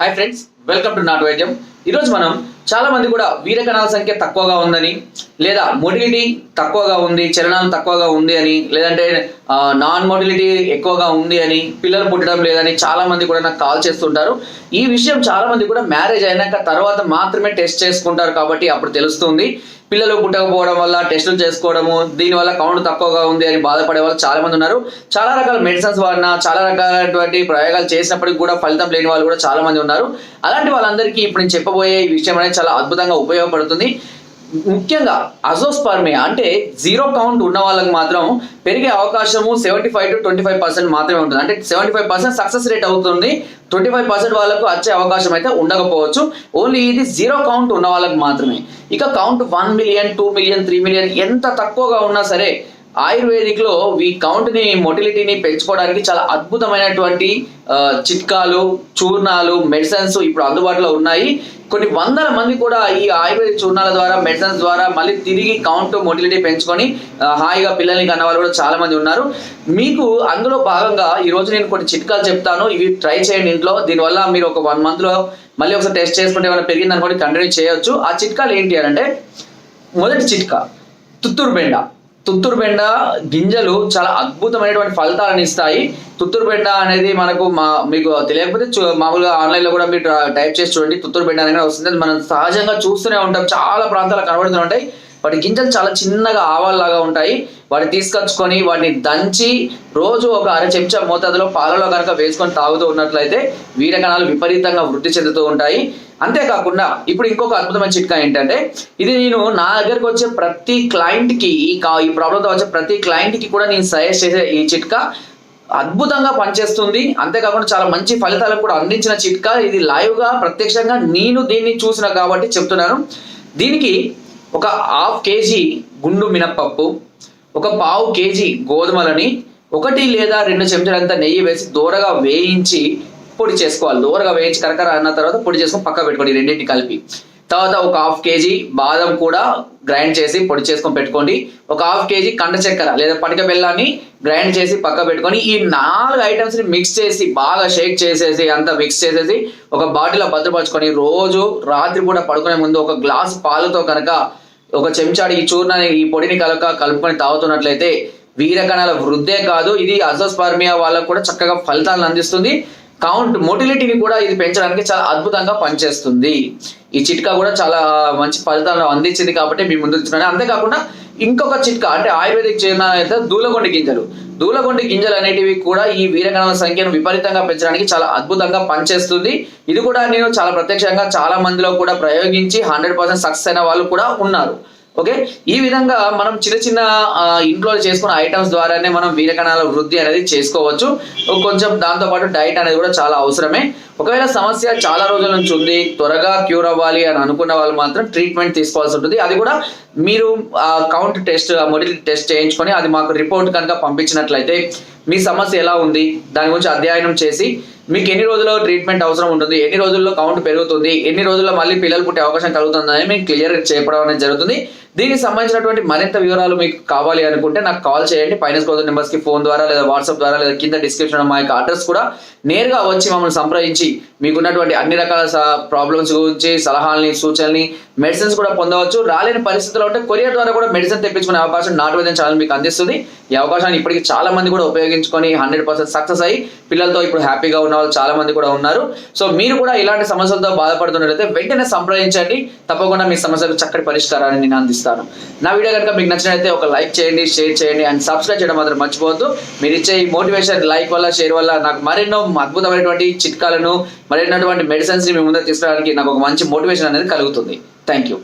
Hi friends welcome to నాట్ వైద్యం ఈరోజు మనం చాలా మంది కూడా వీర కణాల సంఖ్య తక్కువగా ఉందని లేదా మొటిలిటీ తక్కువగా ఉంది చలనాలు తక్కువగా ఉంది అని లేదంటే నాన్ మొటిలిటీ ఎక్కువగా ఉంది అని పిల్లలు పుట్టడం లేదని చాలా మంది కూడా నాకు కాల్ చేస్తుంటారు. ఈ విషయం చాలా మంది కూడా మ్యారేజ్ అయినాక తర్వాత మాత్రమే టెస్ట్ చేసుకుంటారు కాబట్టి అప్పుడు తెలుస్తుంది. పిల్లలు పుట్టకపోవడం వల్ల టెస్టులు చేసుకోవడము దీనివల్ల కౌంట్ తక్కువగా ఉంది అని బాధపడే వాళ్ళు చాలా మంది ఉన్నారు. చాలా రకాల మెడిసిన్స్ వాడినా చాలా రకాలైనటువంటి ప్రయోగాలు చేసినప్పటికి కూడా ఫలితం లేని వాళ్ళు కూడా చాలా మంది ఉన్నారు. అలాంటి వాళ్ళందరికీ ఇప్పుడు నేను చెప్పబోయే ఈ విషయం అనేది చాలా అద్భుతంగా ఉపయోగపడుతుంది. ముఖ్యంగా అజోస్పర్మియా అంటే జీరో కౌంట్ ఉన్న వాళ్ళకి మాత్రం పెరిగే అవకాశము seventy five to twenty five percent మాత్రమే ఉంటుంది. అంటే seventy five percent success rate అవుతుంది. ట్వంటీ ఫైవ్ పర్సెంట్ వాళ్ళకు వచ్చే అవకాశం అయితే ఉండకపోవచ్చు. ఓన్లీ ఇది జీరో కౌంట్ ఉన్న వాళ్ళకి మాత్రమే. ఇక count one million two million three million ఎంత తక్కువగా ఉన్నా సరే ఆయుర్వేదిక్లో ఈ కౌంట్ని మొటిలిటీని పెంచుకోవడానికి చాలా అద్భుతమైనటువంటి చిట్కాలు చూర్ణాలు మెడిసిన్స్ ఇప్పుడు అందుబాటులో ఉన్నాయి. కొన్ని వందల మంది కూడా ఈ ఆయుర్వేదిక్ చూర్ణాల ద్వారా మెడిసిన్స్ ద్వారా మళ్ళీ తిరిగి కౌంట్ మొటిలిటీ పెంచుకొని హాయిగా పిల్లల్ని కన్న వాళ్ళు కూడా చాలా మంది ఉన్నారు. మీకు అందులో భాగంగా ఈ రోజు నేను కొన్ని చిట్కాలు చెప్తాను. ఇవి ట్రై చేయండి ఇంట్లో. దీనివల్ల మీరు ఒక వన్ మంత్లో మళ్ళీ ఒకసారి టెస్ట్ చేసుకుంటే ఏమైనా పెరిగింది అనుకోండి కంటిన్యూ చేయొచ్చు. ఆ చిట్కాలు ఏంటి అంటే మొదటి చిట్కా తుత్తూరు బెండ. తుత్తూరు బెండ గింజలు చాలా అద్భుతమైనటువంటి ఫలితాలను ఇస్తాయి. తుత్తూరు బెండ అనేది మనకు మా మీకు తెలియకపోతే మామూలుగా ఆన్లైన్లో కూడా మీరు టైప్ చేసి చూడండి. తుత్తూరు బెండ అనేది వస్తుంది. మనం సహజంగా చూస్తూనే ఉంటాం. చాలా ప్రాంతాలు కనబడుతూ ఉంటాయి. వాటి గింజలు చాలా చిన్నగా ఆవాల్లాగా ఉంటాయి. వాటిని తీసుకొచ్చుకొని వాటిని దంచి రోజు ఒక అర చెంచా మోతాదులో పాలలో కనుక వేసుకొని తాగుతూ ఉన్నట్లయితే వీరకణాలు విపరీతంగా వృద్ధి చెందుతూ ఉంటాయి. అంతేకాకుండా ఇప్పుడు ఇంకొక అద్భుతమైన చిట్కా ఏంటంటే ఇది నేను నా దగ్గరకు వచ్చే ప్రతి క్లయింట్కి ఈ కా- ఈ ప్రాబ్లంతో వచ్చే ప్రతి క్లయింట్కి కూడా నేను సజెస్ట్ చేసే ఈ చిట్కా అద్భుతంగా పనిచేస్తుంది. అంతేకాకుండా చాలా మంచి ఫలితాలకు కూడా అందించిన చిట్కా. ఇది లైవ్గా ప్రత్యక్షంగా నేను దీన్ని చూసిన కాబట్టి చెప్తున్నాను. దీనికి ఒక హాఫ్ కేజీ గుండు మినప్పప్పు ఒక పావు కేజీ గోధుమలని ఒకటి లేదా రెండు చెంచాలంత నెయ్యి వేసి దూరగా వేయించి పొడి చేసుకోవాలి. దూరగా వేయించి కరకర అన్న తర్వాత పొడి చేసుకొని పక్క పెట్టుకోండి రెండింటిని కలిపి. తర్వాత ఒక హాఫ్ కేజీ బాదం కూడా గ్రైండ్ చేసి పొడి చేసుకొని పెట్టుకోండి. ఒక హాఫ్ కేజీ కండ చక్కెర లేదా పటిక బెల్లాన్ని గ్రైండ్ చేసి పక్క పెట్టుకొని ఈ నాలుగు ఐటమ్స్ని మిక్స్ చేసి బాగా షేక్ చేసేసి అంతా మిక్స్ చేసేసి ఒక బాటిల్లో భద్రపరచుకొని రోజు రాత్రి కూడా పడుకునే ముందు ఒక గ్లాస్ పాలతో కనుక ఒక చెంచాడు ఈ చూర్ణాన్ని ఈ పొడిని కనుక కలుపుకొని తాగుతున్నట్లయితే వీరకణాల వృద్ధే కాదు. ఇది అజోస్పర్మియా వాళ్ళకు కూడా చక్కగా ఫలితాలను అందిస్తుంది. కౌంట్ మోటిలిటీని కూడా ఇది పెంచడానికి చాలా అద్భుతంగా పనిచేస్తుంది. ఈ చిట్కా కూడా చాలా మంచి ఫలితాలను అందించింది కాబట్టి మీ ముందు అంతే అంతేకాకుండా ఇంకొక చిట్కా అంటే ఆయుర్వేదిక్ చిన్న అయితే దూలగొండి గింజలు. దూలగొండి గింజలు అనేటివి కూడా ఈ వీరకణాల సంఖ్యను విపరీతంగా పెంచడానికి చాలా అద్భుతంగా పనిచేస్తుంది. ఇది కూడా నేను చాలా ప్రత్యక్షంగా చాలా మందిలో కూడా ప్రయోగించి హండ్రెడ్ పర్సెంట్ సక్సెస్ అయిన వాళ్ళు కూడా ఉన్నారు. ఓకే? ఈ విధంగా మనం చిన్న చిన్న ఇంట్లో చేసుకున్న ఐటమ్స్ ద్వారానే మనం వీరకణాల వృద్ధి అనేది చేసుకోవచ్చు. కొంచెం దాంతో పాటు డైట్ అనేది కూడా చాలా అవసరమే. ఒకవేళ సమస్య చాలా రోజుల నుంచి ఉంది త్వరగా క్యూర్ అవ్వాలి అని అనుకున్న వాళ్ళు మాత్రం ట్రీట్మెంట్ తీసుకోవాల్సి ఉంటుంది. అది కూడా మీరు కౌంట్ టెస్ట్ మొడిల్ టెస్ట్ చేయించుకొని అది మాకు రిపోర్ట్ కనుక పంపించినట్లయితే మీ సమస్య ఎలా ఉంది దాని గురించి అధ్యయనం చేసి మీకు ఎన్ని రోజుల్లో ట్రీట్మెంట్ అవసరం ఉంటుంది ఎన్ని రోజుల్లో కౌంట్ పెరుగుతుంది ఎన్ని రోజుల్లో మళ్ళీ పిల్లలు పుట్టే అవకాశం కలుగుతుందని మీకు క్లియర్ చెప్పడం అనేది జరుగుతుంది. దీనికి సంబంధించినటువంటి మరింత వివరాలు మీకు కావాలి అనుకుంటే నాకు కాల్ చేయండి. ఫైనాన్స్ కోసం నెంబర్స్కి ఫోన్ ద్వారా లేదా వాట్సాప్ ద్వారా లేదా కింద డిస్క్రిప్షన్ మా యొక్క అడ్రస్ కూడా నేరుగా వచ్చి మమ్మల్ని సంప్రదించి మీకున్నటువంటి అన్ని రకాల ప్రాబ్లమ్స్ గురించి సలహాలని సూచనల్ని మెడిసిన్స్ కూడా పొందవచ్చు. రాలేని పరిస్థితుల్లో ఉంటే కొరియర్ ద్వారా కూడా మెడిసిన్ తెప్పించుకునే అవకాశం నాటు వైద్యం ఛానల్ మీకు అందిస్తుంది. ఈ అవకాశాన్ని ఇప్పటికి చాలా మంది కూడా ఉపయోగించుకొని హండ్రెడ్ పర్సెంట్ సక్సెస్ అయ్యి పిల్లలతో ఇప్పుడు హ్యాపీగా ఉన్న వాళ్ళు చాలా మంది కూడా ఉన్నారు. సో మీరు కూడా ఇలాంటి సమస్యలతో బాధపడుతున్నట్లయితే వెంటనే సంప్రదించండి. తప్పకుండా మీ సమస్యలకు చక్కటి పరిష్కారాన్ని నేను అందిస్తాను. నా వీడియో కనుక మీకు నచ్చినట్లయితే ఒక లైక్ చేయండి షేర్ చేయండి అండ్ సబ్స్క్రైబ్ చేయడం మాత్రం మర్చిపోవద్దు. మీరు ఇచ్చే ఈ మోటివేషన్ లైక్ వల్ల షేర్ వల్ల నాకు మరెన్నో అద్భుతమైనటువంటి చిట్కాలను మరెన్నటువంటి మెడిసిన్స్ని మీ ముందు తీసుకోవడానికి నాకు ఒక మంచి మోటివేషన్ అనేది కలుగుతుంది. Thank you